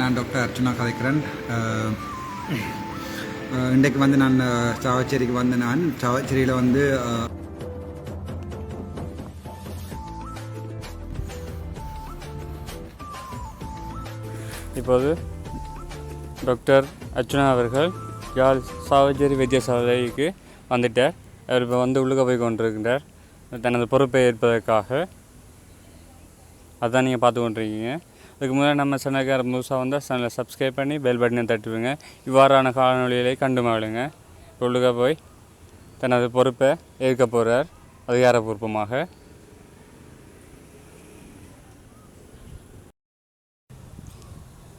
நான் டாக்டர் அர்ச்சனா கதைக்கிறேன் இன்றைக்கு வந்து நான் சாவச்சேரிக்கு வந்து நான் சாவச்சேரியில் வந்து இப்போது டாக்டர் அர்ச்சனா அவர்கள் யாழ் சாவச்சேரி வைத்தியசாலைக்கு வந்துட்டார். அவர் இப்போ வந்து உள்ளுக்க போய் கொண்டிருக்கின்றார் தனது பொறுப்பை ஏற்பதற்காக. அதான் நீங்கள் பார்த்து கொண்டிருக்கீங்க. அதுக்கு முன்னாடி நம்ம சேனலுக்கு முழுசாக வந்து சேனலை சப்ஸ்கிரைப் பண்ணி பெல் பட்டனை தட்டுவிங்க. இவ்வாறான காணொலிகளை கண்டு மகிழுங்க. உள்ளுக போய் தனது பொறுப்பை ஏற்க போகிறார் அதிகாரப்பூர்வமாக.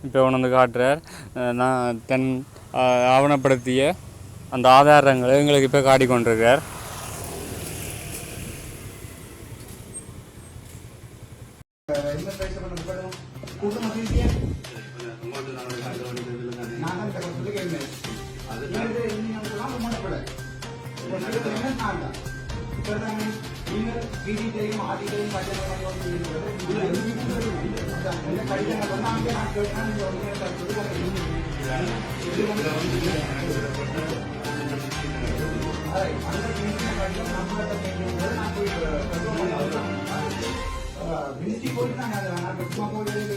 இப்போ உணர்ந்து காட்டுறார் நான் தன் ஆவணப்படுத்திய அந்த ஆதாரங்களை எங்களுக்கு இப்போ காட்டிக்கொண்டிருக்கார். மினிஸ்ட்ரி போயிட்டு நாங்கள் நான் சும்மா போய்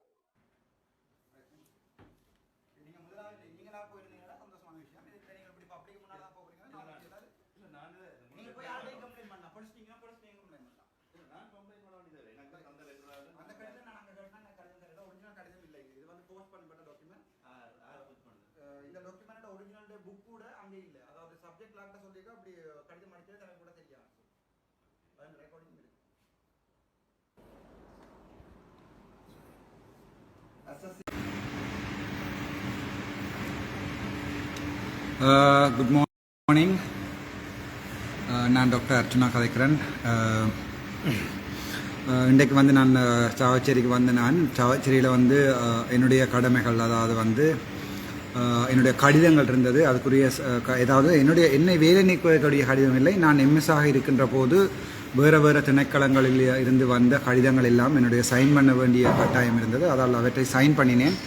கடிதம் எனக்கு கூட தெரியாது அது ரெக்கார்டிங் இருக்கு குட் மார்னிங் நான் டாக்டர் அர்ச்சனா கதைக்கிறேன் இன்றைக்கு வந்து நான் சாவச்சேரிக்கு வந்து நான் சாவச்சேரியில் வந்து அஹ், என்னுடைய கடமைகள் அதாவது வந்து என்னுடைய கடிதங்கள் இருந்தது. அதுக்குரிய ஏதாவது என்னுடைய என்னை வேலை நீக்குவதற்குரிய கடிதம் இல்லை. நான் எம்எஸ்ஆக இருக்கின்ற போது வேறு வேறு திணைக்களங்களில் இருந்து வந்த கடிதங்கள் எல்லாம் என்னுடைய சைன் பண்ண வேண்டிய கட்டாயம் இருந்தது. அதால் அவற்றை சைன் பண்ணினேன்.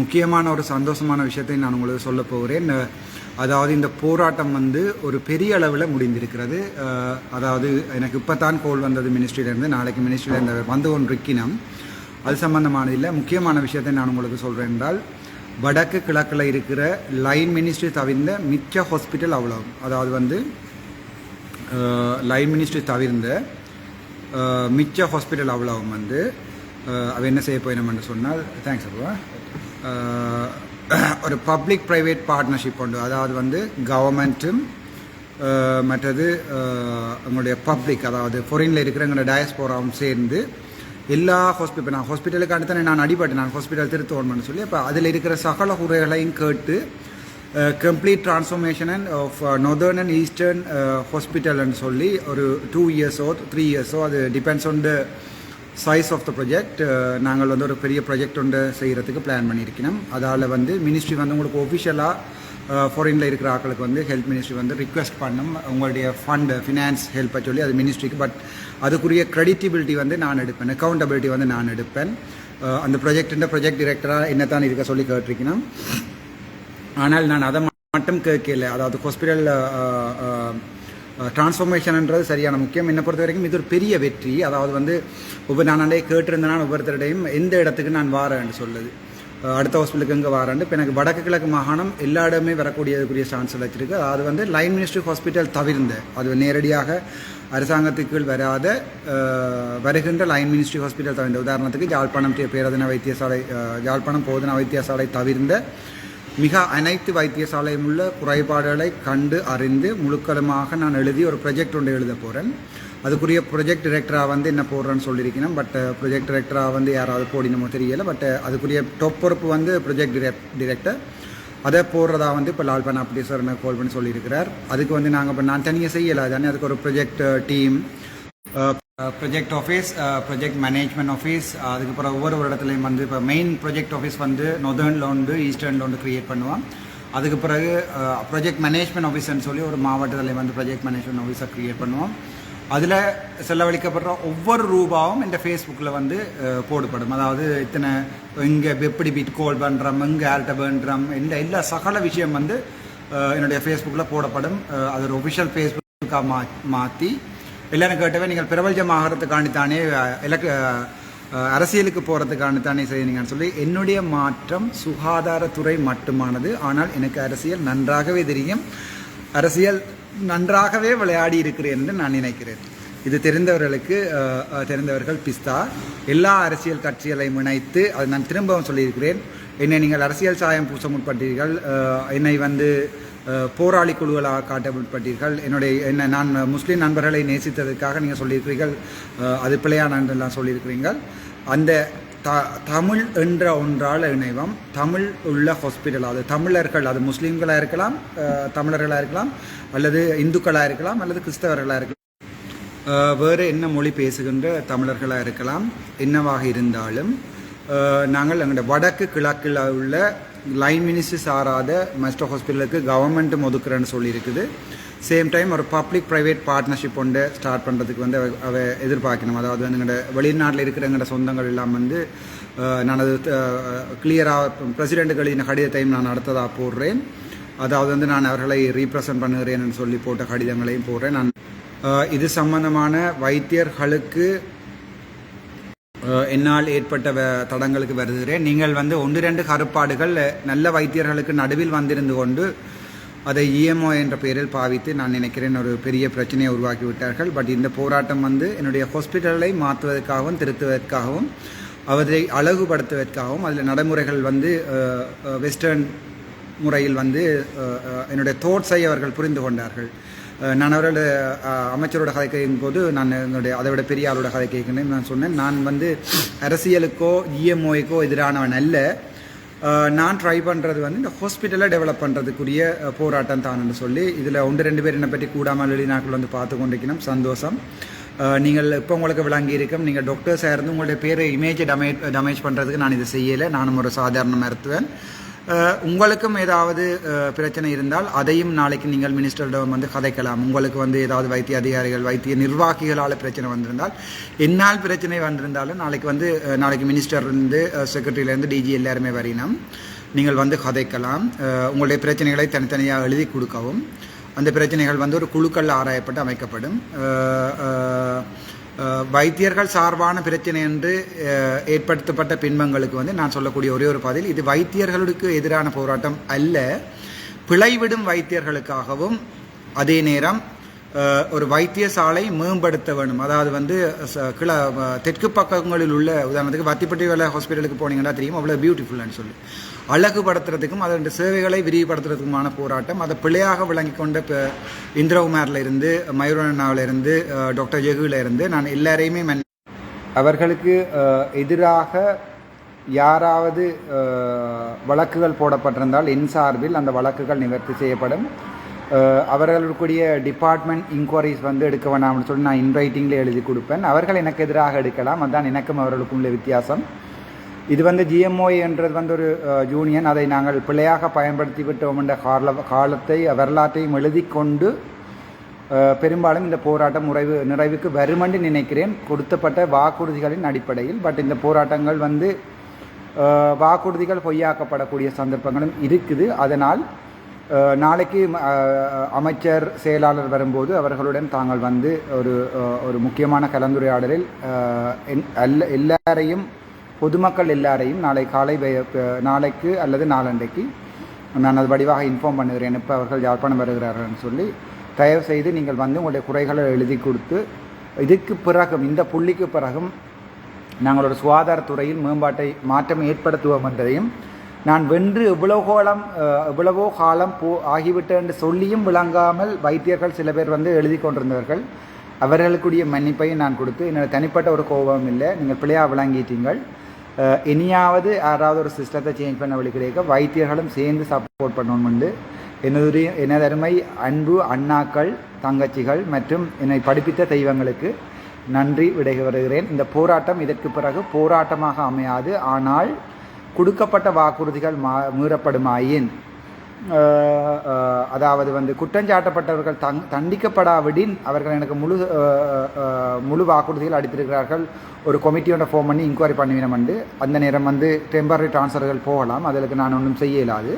முக்கியமான ஒரு சந்தோஷமான விஷயத்தை நான் உங்களுக்கு சொல்ல போகிறேன். அதாவது இந்த போராட்டம் வந்து ஒரு பெரிய அளவில் முடிந்திருக்கிறது. அதாவது எனக்கு இப்போ தான் கோல் வந்தது மினிஸ்ட்ரியிலேருந்து நாளைக்கு மினிஸ்ட்ரியிலேருந்து வந்து கொண்டிருக்கினோம் அது சம்பந்தமான இல்லை. முக்கியமான விஷயத்தை நான் உங்களுக்கு சொல்கிறேன் என்றால் வடக்கு கிழக்கில் இருக்கிற லைன் மினிஸ்ட்ரி தவிர்ந்த மிச்ச ஹாஸ்பிட்டல் அவ்வளோ அதாவது வந்து லைன் மினிஸ்ட்ரி தவிர்ந்த மிச்ச ஹாஸ்பிட்டல் அவ்வளவும் வந்து அவ என்ன செய்ய போயினோம்னு சொன்னால் தேங்க்ஸ் அப்பா. ஒரு பப்ளிக் ப்ரைவேட் பார்ட்னர்ஷிப் உண்டு. அதாவது வந்து கவர்மெண்ட்டும் மற்றது அஹ், எங்களுடைய பப்ளிக் அதாவது ஃபாரினில் இருக்கிற எங்களோட டயஸ்போராவும் சேர்ந்து எல்லா ஹாஸ்பிட்டல் நான் ஹாஸ்பிட்டலுக்கு அடுத்து நான் அடிபட்டேன் நான் ஹாஸ்பிட்டல் திருத்தோணும்னு சொல்லி இப்போ அதில் இருக்கிற சகல குறைகளையும் கேட்டு complete transformation and of northern and eastern ஹாஸ்பிட்டல்னு சொல்லி ஒரு டூ இயர்ஸோ த்ரீ இயர்ஸோ அது depends on the size of the project நாங்கள் வந்து ஒரு பெரிய ப்ரொஜெக்ட் ஒன்று செய்கிறதுக்கு பிளான் பண்ணியிருக்கணும் அதால் வந்து மினிஸ்ட்ரி வந்து உங்களுக்கு ஒஃபிஷியலாக ஃபாரினில் இருக்கிற ஆக்களுக்கு வந்து ஹெல்த் மினிஸ்ட்ரி வந்து ரிக்வெஸ்ட் பண்ணும். உங்களுடைய ஃபண்ட் ஃபினான்ஸ் ஹெல்ப்பை சொல்லி அது மினிஸ்ட்ரிக்கு பட் அதுக்குரிய க்ரெடிட்டிபிலிட்டி வந்து நான் எடுப்பேன். அக்கௌண்டபிலிட்டி வந்து நான் எடுப்பேன். அந்த ப்ரொஜெக்டின் ப்ரொஜெக்ட் டிரெக்டராக என்ன தான் இருக்க சொல்லி கேட்டிருக்கணும் ஆனால் நான் அதை மட்டும் கேட்கல. அதாவது ஹாஸ்பிட்டல் டிரான்ஸ்ஃபர்மேஷன்ன்றது சரியான முக்கியம். என்னை பொறுத்த வரைக்கும் இது ஒரு பெரிய வெற்றி. அதாவது வந்து ஒவ்வொரு நானே கேட்டிருந்தேன்னா ஒவ்வொருத்தருடையும் எந்த இடத்துக்கு நான் வாரேன்னு சொல்லுது. அடுத்த ஹாஸ்பிட்டலுக்கு இங்கே வாராண்டு இப்போ எனக்கு வடக்கு கிழக்கு மாகாணம் எல்லா இடமே வரக்கூடியதுக்குரிய சான்ஸ் வச்சிருக்கு அது வந்து லைன் மினிஸ்ட்ரி ஹாஸ்பிட்டல் தவிர்ந்த அது நேரடியாக அரசாங்கத்துக்கு வராத வருகின்ற லைன் மினிஸ்ட்ரி ஹாஸ்பிட்டல் தவிர்ந்த. உதாரணத்துக்கு யாழ்ப்பாணம் பேரதின பேரதன வைத்தியசாலை ஜாழ்ப்பாணம் யாழ்ப்பாணம் போதனா வைத்தியசாலை தவிர்ந்த மிக அனைத்து வைத்தியசாலையும் உள்ள குறைபாடுகளை கண்டு அறிந்து முழுக்கலுமாக நான் எழுதி ஒரு ப்ரொஜெக்ட் ஒன்று எழுத போகிறேன் அதுக்குரிய ப்ரொஜெக்ட் டிரெக்டராக வந்து என்ன போடுறேன்னு சொல்லியிருக்கணும். பட் ப்ரொஜெக்ட் டிரெக்டராக வந்து யாராவது போடினமோ தெரியலை. பட் uh, அதுக்குரிய டொப் பொறுப்பு வந்து ப்ரொஜெக்ட் டிரெக்டர் அதை போடுறதா வந்து இப்போ லால் பண்ண அப்படி சார் கால் பண்ணி சொல்லியிருக்கிறார். அதுக்கு வந்து நாங்கள் இப்போ நான் தனியாக செய்யலை. தானே அதுக்கு ஒரு project team project office project management office அதுக்கப்புறம் ஒவ்வொரு ஒரு இடத்துலையும் வந்து இப்போ மெயின் ப்ரொஜெக்ட் ஆஃபீஸ் வந்து நொதர்னில் உண்டு ஈஸ்டர்னில் உண்டு க்ரியேட் பண்ணுவான் அதுக்கு பிறகு ப்ரொஜெக்ட் மேனேஜ்மெண்ட் ஆஃபீஸ்ன்னு சொல்லி ஒரு மாவட்டத்தில் வந்து ப்ரொஜெக்ட் மேனேஜ்மெண்ட் ஆஃபீஸை க்ரியேட் பண்ணுவோம். அதில் செலவழிக்கப்படுற ஒவ்வொரு ரூபாவும் இந்த ஃபேஸ்புக்கில் வந்து போடுபடும். போடப்படும் அதாவது இத்தனை இங்கே எப்படி பிட் கோல் பண்ணுறோம் இங்கே ஆல்ட்ட பண்ணுறோம் இந்த எல்லா சகல விஷயம் வந்து என்னுடைய ஃபேஸ்புக்கில் போடப்படும். அது ஒரு ஒஃபிஷியல் ஃபேஸ்புக்காக மா மாற்றி எல்லாரும் கேட்டவே நீங்கள் பிரபலஜமாகறதுக்காண்டி தானே இலக்கு அரசியலுக்கு போகிறதுக்காண்டி தானே சொல்லி என்னுடைய மாற்றம் சுகாதாரத்துறை மட்டுமானது. ஆனால் எனக்கு அரசியல் நன்றாகவே தெரியும். அரசியல் நன்றாகவே விளையாடி இருக்கிறேன் என்று நான் நினைக்கிறேன். இது தெரிந்தவர்களுக்கு தெரிந்தவர்கள் பிஸ்தா. எல்லா அரசியல் கட்சிகளையும் இணைத்து அது நான் திரும்பவும் சொல்லியிருக்கிறேன். என்னை நீங்கள் அரசியல் சாயம் பூச முற்பட்டீர்கள். என்னை வந்து போராளி குழுக்களாக காட்ட முற்பட்டீர்கள். என்னுடைய என்ன நான் முஸ்லீம் நண்பர்களை நேசித்ததற்காக நீங்கள் சொல்லியிருக்கிறீர்கள். அது பிள்ளையான என்றெல்லாம் சொல்லியிருக்கிறீர்கள். அந்த த தமிழ் என்ற ஒன்றால் இணைவம். தமிழ் உள்ள ஹாஸ்பிட்டல் அது தமிழர்கள் அது முஸ்லீம்களாக இருக்கலாம் தமிழர்களாக இருக்கலாம் அல்லது இந்துக்களாக இருக்கலாம் அல்லது கிறிஸ்தவர்களாக இருக்கலாம். வேறு என்ன மொழி பேசுகின்ற தமிழர்களாக இருக்கலாம் என்னவாக இருந்தாலும் நாங்கள் எங்களோட வடக்கு கிழக்கில் உள்ள லைன் மினிஸ்டர் சாராத மஸ்டர் ஹாஸ்பிட்டலுக்கு கவர்மெண்ட்டும் ஒதுக்குறேன்னு சொல்லியிருக்குது. சேம் டைம் ஒரு பப்ளிக் ப்ரைவேட் பார்ட்னர்ஷிப் ஒன்று ஸ்டார்ட் பண்ணுறதுக்கு வந்து அவ- எதிர்பார்க்கணும். அதாவது வந்து எங்களோட வெளிநாட்டில் இருக்கிற எங்களோட சொந்தங்கள் எல்லாம் வந்து நான் அது கிளியராக பிரசிடெண்ட்டுக்கு எழுதின கடிதத்தையும் நான் அடுத்ததாக போடுறேன். அதாவது வந்து நான் அவர்களை ரீப்ரசன்ட் பண்ணுகிறேன்னு சொல்லி போட்ட கடிதங்களையும் போடுறேன். நான் இது சம்பந்தமான வைத்தியர்களுக்கு என்னால் ஏற்பட்ட தடங்களுக்கு வருகிறேன். நீங்கள் வந்து ஒன்று ரெண்டு கருப்பாடுகள் நல்ல வைத்தியர்களுக்கு நடுவில் வந்திருந்து கொண்டு அதை இஎம்ஓ என்ற பெயரில் பாவித்து நான் நினைக்கிறேன் ஒரு பெரிய பிரச்சனையை உருவாக்கி விட்டார்கள். பட் இந்த போராட்டம் வந்து என்னுடைய ஹாஸ்பிட்டலை மாற்றுவதற்காகவும் திருத்துவதற்காகவும் அவரை அழகுபடுத்துவதற்காகவும் அதில் நடைமுறைகள் வந்து வெஸ்டர்ன் முறையில் வந்து என்னுடைய தோட்ஸை அவர்கள் புரிந்து கொண்டார்கள். நான் அவரோட அமைச்சரோட கதை கேட்கும் போது நான் என்னுடைய அதை விட பெரிய ஆளோட கதை கேட்கணும்னு நான் சொன்னேன். நான் வந்து அரசியலுக்கோ இஎம்ஓய்க்கோ எதிரானவன் அல்ல. நான் ட்ரை பண்ணுறது வந்து இந்த ஹாஸ்பிட்டலை டெவலப் பண்ணுறதுக்குரிய போராட்டம் தான் சொல்லி இதில் ஒன்று ரெண்டு பேர் என்னை பற்றி கூடாமல் வெளிநாட்டில் வந்து பார்த்து கொண்டிருக்கணும். சந்தோஷம். நீங்கள் இப்போ உங்களுக்கு விளங்கி இருக்கும் நீங்கள் டாக்டர்ஸாக இருந்து உங்களுடைய பேர் இமேஜை டமேஜ் டமேஜ் பண்ணுறதுக்கு நான் இதை செய்யலை. நானும் ஒரு சாதாரண மருத்துவன். உங்களுக்கும் ஏதாவது பிரச்சனை இருந்தால் அதையும் நாளைக்கு நீங்கள் மினிஸ்டரிடம் வந்து கதைக்கலாம். உங்களுக்கு வந்து ஏதாவது வைத்திய அதிகாரிகள் வைத்திய நிர்வாகிகளால் பிரச்சனை வந்திருந்தால் என்னால் பிரச்சனை வந்திருந்தாலும் நாளைக்கு வந்து நாளைக்கு மினிஸ்டர்லேருந்து செக்ரட்டரியிலேருந்து டிஜி எல்லாருமே வரையினோம் நீங்கள் வந்து கதைக்கலாம். உங்களுடைய பிரச்சனைகளை தனித்தனியாக எழுதி கொடுக்கவும். அந்த பிரச்சனைகள் வந்து ஒரு குழுக்கள் ஆராயப்பட்டு அமைக்கப்படும். வைத்தியர்கள் சார்பான பிரச்சனை என்று ஏற்படுத்தப்பட்ட பின்பங்களுக்கு வந்து நான் சொல்லக்கூடிய ஒரே ஒரு பதில் இது வைத்தியர்களுக்கு எதிரான போராட்டம் அல்ல. பிழைவிடும் வைத்தியர்களுக்காகவும் அதே நேரம் ஒரு வைத்தியசாலை மேம்படுத்த வேணும். அதாவது வந்து ச- தெற்கு பக்கங்களில் உள்ள உதாரணத்துக்கு வத்திப்பட்டி வேலை ஹாஸ்பிட்டலுக்கு போனீங்கன்னா தெரியும் அவ்வளோ பியூட்டிஃபுல்லான்னு சொல்லி. அழகுபடுத்துறதுக்கும் அதனுடைய சேவைகளை விரிவுபடுத்துறதுக்குமான போராட்டம். அதை பிழையாக விளங்கி கொண்ட இப்போ இந்திரகுமாரில் இருந்து மயூரனாவில் இருந்து டாக்டர் ஜெகுவில் இருந்து நான் எல்லாரையுமே மென் அவர்களுக்கு எதிராக யாராவது வழக்குகள் போடப்பட்டிருந்தால் என் சார்பில் அந்த வழக்குகள் நிவர்த்தி செய்யப்படும். அவர்களுக்குரிய டிபார்ட்மெண்ட் இன்கொயரிஸ் வந்து எடுக்க வேணாம்னு சொல்லி நான் இன்ரைட்டிங்கில் எழுதி கொடுப்பேன். அவர்கள் எனக்கு எதிராக எடுக்கலாம். அதுதான் எனக்கும் அவர்களுக்கும் உள்ள வித்தியாசம். இது வந்து ஜிஎம்ஓ என்றது வந்து ஒரு யூனியன் அதை நாங்கள் பிழையாக பயன்படுத்தி விட்டோம் என்ற கால காலத்தை வரலாற்றையும் எழுதி கொண்டு பெரும்பாலும் இந்த போராட்டம் உறைவு நிறைவுக்கு வருமென்று நினைக்கிறேன். கொடுத்தப்பட்ட வாக்குறுதிகளின் அடிப்படையில். பட் இந்த போராட்டங்கள் வந்து வாக்குறுதிகள் பொய்யாக்கப்படக்கூடிய சந்தர்ப்பங்களும் இருக்குது. அதனால் நாளைக்கு அமைச்சர் செயலாளர் வரும்போது அவர்களுடன் தாங்கள் வந்து ஒரு ஒரு முக்கியமான கலந்துரையாடலில் என்- அல்ல எல்லாரையும் பொதுமக்கள் எல்லாரையும் நாளை காலை நாளைக்கு அல்லது நாளண்டைக்கு நான் அது வடிவாக இன்ஃபார்ம் பண்ணுகிறேன். இப்போ அவர்கள் யாழ்ப்பாணம் வருகிறார்கள்னு சொல்லி தயவு செய்து நீங்கள் வந்து உங்களுடைய குறைகளை எழுதி கொடுத்து இதுக்கு பிறகும் இந்த புள்ளிக்கு பிறகும் நாங்கள் ஒரு சுகாதாரத்துறையில் மேம்பாட்டை மாற்றம் ஏற்படுத்துவோம் என்பதையும் நான் வென்று இவ்வளவு காலம் காலம் போ ஆகிவிட்டேன் என்று சொல்லியும் விளங்காமல் வைத்தியர்கள் சில பேர் வந்து எழுதி கொண்டிருந்தவர்கள். அவர்களுக்குரிய மன்னிப்பையும் நான் கொடுத்து என்னோட தனிப்பட்ட ஒரு கோபம் இல்லை. நீங்கள் பிள்ளையாக விளங்கிட்டீங்கள். இனியாவது யாராவது ஒரு சிஸ்டத்தை சேஞ்ச் பண்ண வழி கிடைக்க வைத்தியர்களும் சேர்ந்து சப்போர்ட் பண்ணணும்னு எனதுடைய எனது அருமை அன்பு அண்ணாக்கள் தங்கச்சிகள் மற்றும் என்னை படிப்பித்த தெய்வங்களுக்கு நன்றி விடை வருகிறேன் இந்த போராட்டம் இதற்கு பிறகு போராட்டமாக அமையாது. ஆனால் கொடுக்கப்பட்ட வாக்குறுதிகள் மா மீறப்படுமாயின் அதாவது வந்து குற்றஞ்சாட்டப்பட்டவர்கள் தங் தண்டிக்கப்படாவிடின் அவர்கள் எனக்கு முழு முழு வாக்குறுதிகள் அளித்திருக்கிறார்கள். ஒரு கமிட்டியோட ஃபோன் பண்ணி இன்கொயரி பண்ணுவேன் வந்து. அந்த நேரம் வந்து டெம்பரரி ட்ரான்ஸ்ஃபர்கள் போகலாம். அதற்கு நான் ஒன்றும் செய்ய இயலாது.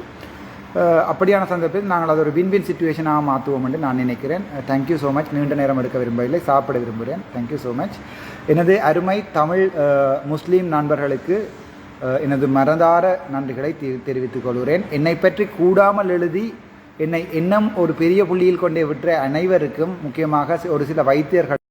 அப்படியான சந்தர்ப்பத்தில் நாங்கள் அது ஒரு வின் வின் சுச்சுவேஷனாக மாற்றுவோம் என்று நான் நினைக்கிறேன். தேங்க்யூ ஸோ மச் நீண்ட நேரம் எடுக்க விரும்பவில்லை. சாப்பிட விரும்புகிறேன். தேங்க்யூ ஸோ மச் எனது அருமை தமிழ் முஸ்லீம் நண்பர்களுக்கு எனது மறந்தார நன்றிகளை தெரிவித்துக் கொள்கிறேன். என்னை பற்றி கூடாமல் எழுதி என்னை இன்னும் ஒரு பெரிய புள்ளியில் கொண்டே விற்ற அனைவருக்கும் முக்கியமாக ஒரு சில வைத்தியர்கள்